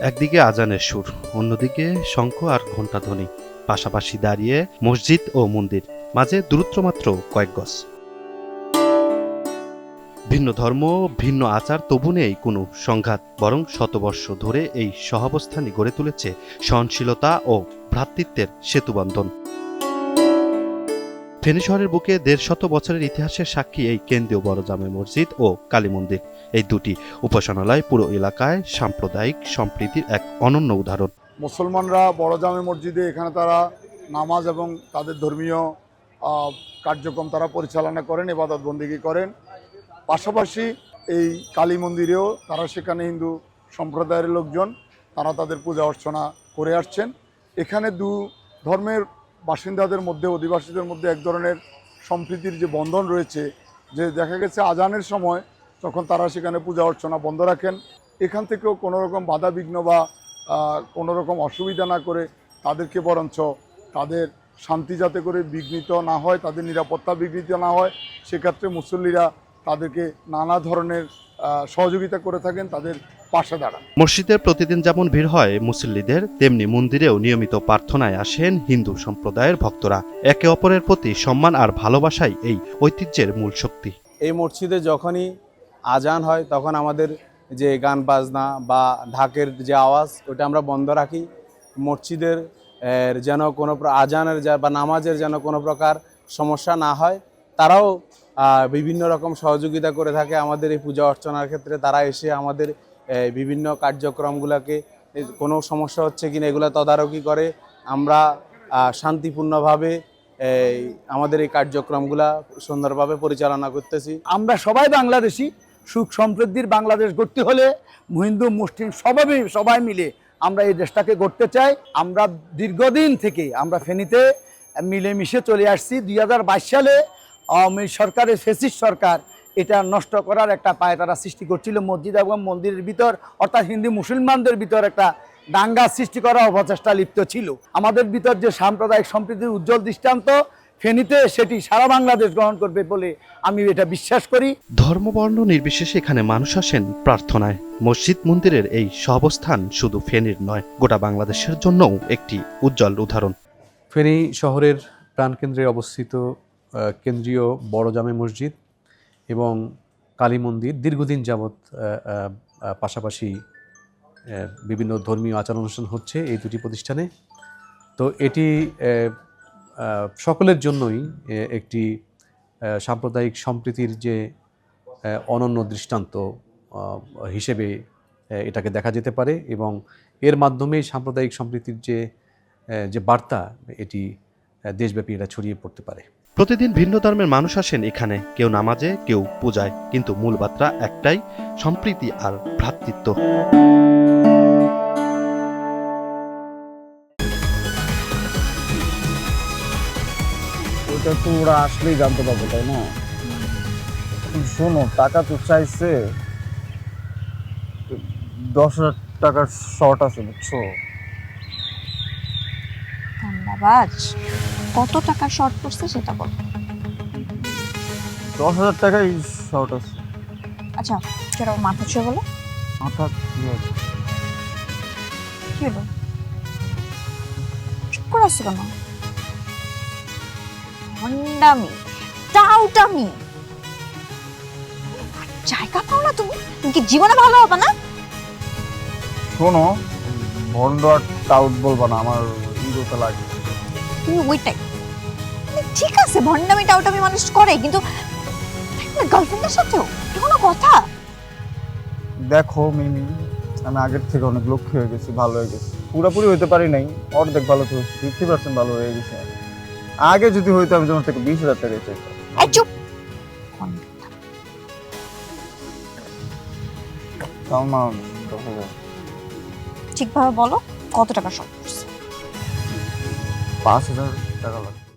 একদিকে আজানের সুর, অন্যদিকে শঙ্খ আর ঘণ্টাধ্বনি পাশাপাশি দাঁড়িয়ে মসজিদ ও মন্দির, মাঝে দূরত্ব মাত্র কয়েক গজ। ভিন্ন ধর্ম, ভিন্ন আচার তবু নেই কোনো সংঘাত, বরং শতবর্ষ ধরে এই সহাবস্থানই গড়ে তুলেছে সহনশীলতা ও ভ্রাতৃত্বের সেতুবন্ধন। ফেনী শহরের বুকে দেড় শত বছরের ইতিহাসের সাক্ষী এই কেন্দ্রীয় বড় জামে মসজিদ ও কালী মন্দির। এই দুটি উপাসনালয় পুরো এলাকায় সাম্প্রদায়িক সম্প্রীতির এক অনন্য উদাহরণ। মুসলমানরা বড় জামে মসজিদে এখানে তারা নামাজ এবং তাদের ধর্মীয় কার্যক্রম তারা পরিচালনা করেন এবাদত বন্দিগি করেন। পাশাপাশি এই কালী মন্দিরেও তারা সেখানে হিন্দু সম্প্রদায়ের লোকজন, তারা তাদের পূজা অর্চনা করে আসছেন। এখানে দু ধর্মের বাসিন্দাদের মধ্যে অধিবাসীদের মধ্যে এক ধরনের সম্প্রীতির যে বন্ধন রয়েছে যে দেখা গেছে আজানের সময় তখন তারা সেখানে পূজা অর্চনা বন্ধ রাখেন এখান থেকেও কোনো রকম বাধা বিঘ্ন বা আহ, কোনো রকম অসুবিধা না করে তাদেরকে বরঞ্চ তাদের শান্তি যাতে করে বিঘ্নিত না হয় তাদের নিরাপত্তা বিঘ্নিত না হয় সেক্ষেত্রে মুসল্লিরা তাদেরকে নানা ধরনের সহযোগিতা করে থাকেন তাদের পাশে দাঁড়ান। মসজিদে প্রতিদিন যেমন ভিড় হয় মুসল্লিদের তেমনি মন্দিরেও নিয়মিত প্রার্থনায় আসেন হিন্দু সম্প্রদায়ের ভক্তরা। একে অপরের প্রতি সম্মান আর ভালোবাসাই এই ঐতিহ্যের মূল শক্তি। এই মসজিদে যখনই আজান হয় তখন আমাদের যে গান বাজনা বা ঢাকের যে আওয়াজ ওটা আমরা বন্ধ রাখি। মসজিদের যেন কোনো আজানের যা- বা নামাজের যেন কোনো প্রকার সমস্যা না হয় তারাও বিভিন্ন রকম সহযোগিতা করে থাকে আমাদের এই পূজা অর্চনার ক্ষেত্রে। তারা এসে আমাদের বিভিন্ন কার্যক্রমগুলোকে কোনো সমস্যা হচ্ছে কিনা এগুলো তদারকি করে, আমরা শান্তিপূর্ণভাবে আমাদের এই কার্যক্রমগুলা সুন্দরভাবে পরিচালনা করতেছি। আমরা সবাই বাংলাদেশি, সুখ সমৃদ্ধির বাংলাদেশ গড়তে হলে হিন্দু, মুসলিম সবাই সবাই মিলে আমরা এই দেশটাকে গড়তে চাই। আমরা দীর্ঘদিন থেকে আমরা ফেনীতে মিলেমিশে চলে আসছি। দুই হাজার বাইশ সালে আওয়ামী সরকারের ফেসিস সরকার এটা নষ্ট করার একটা পায় তারা সৃষ্টি করছিল। মসজিদ এবং মন্দিরের ভিতর অর্থাৎ হিন্দু মুসলমানদের ভিতর একটা দাঙ্গা সৃষ্টি করা অপচেষ্টা লিপ্ত ছিল। আমাদের ভিতর যে সাম্প্রদায়িক সম্প্রীতির উজ্জ্বল দৃষ্টান্ত ফেনীতে সেটি সারা বাংলাদেশ গ্রহণ করবে বলে আমি এটা বিশ্বাস করি। ধর্মবর্ণ নির্বিশেষে এখানে মানুষ আসেন প্রার্থনায়। মসজিদ মন্দিরের এই সহাবস্থান শুধু ফেনীর নয় গোটা বাংলাদেশের জন্যও একটি উজ্জ্বল উদাহরণ। ফেনী শহরের প্রাণকেন্দ্রে অবস্থিত কেন্দ্রীয় বড় জামে মসজিদ এবং কালী মন্দির দীর্ঘদিন যাবৎ পাশাপাশি বিভিন্ন ধর্মীয় আচার অনুষ্ঠান হচ্ছে এই দুটি প্রতিষ্ঠানে। তো এটি সকলের জন্যই একটি সাম্প্রদায়িক সম্প্রীতির যে অনন্য দৃষ্টান্ত হিসেবে এটাকে দেখা যেতে পারে এবং এর মাধ্যমে সাম্প্রদায়িক সম্প্রীতির যে যে বার্তা, এটি দেশব্যাপী এটা ছড়িয়ে পড়তে পারে। প্রতিদিন ভিন্ন ধর্মের মানুষ আসেন এখানে। কেউ নামাজে কেউ পূজায়। কিন্তু মূল বার্তা একটাই সম্প্রীতি আর ভ্রাতৃত্ব। ওটা তো ওরা আসলেই জানতে পারবে তাই না? শোনো টাকা তো চাইছে। দশ হাজার টাকার শর্ট আছে বুঝছ? ধন্যবাদ কত টাকা শর্ট পড়ছে সেটা বল। দশ হাজার টাকাই শর্ট আছে। আচ্ছা সেটা মাথা ছুঁয়ে বলো। মাথা কি হলো? চুপ করে আসছো কেন? হন্ডামি টাউটামি। জায়গা পাও না তুমি? তুমি কি জীবনে ভালো হবে না? শোনো ভন্ড আর টাউট বলব না আমার ইগোতে লাগে। তুমি ওইটাই। ঠিক আছে ভন্ডামি টাউটামি মানুষ করে কিন্তু গার্লফ্রেন্ডের সাথেও কোনো কথা? দেখো মিমি আমি আগের থেকে অনেক লক্ষ্য হয়ে গেছি ভালো হয়ে গেছি। পুরোপুরি হইতে পারি নাই অর্ধেক ভালো তো ফিফটি পার্সেন্ট ভালো হয়ে গেছে। আগে যদি হইতো আমি তোমার থেকে বিশ হাজার টাকা চাইতাম। চুপ! ঠিকভাবে বলো কত টাকা শর্ট পড়ছে পাঁচ হাজার টাকা লাগবে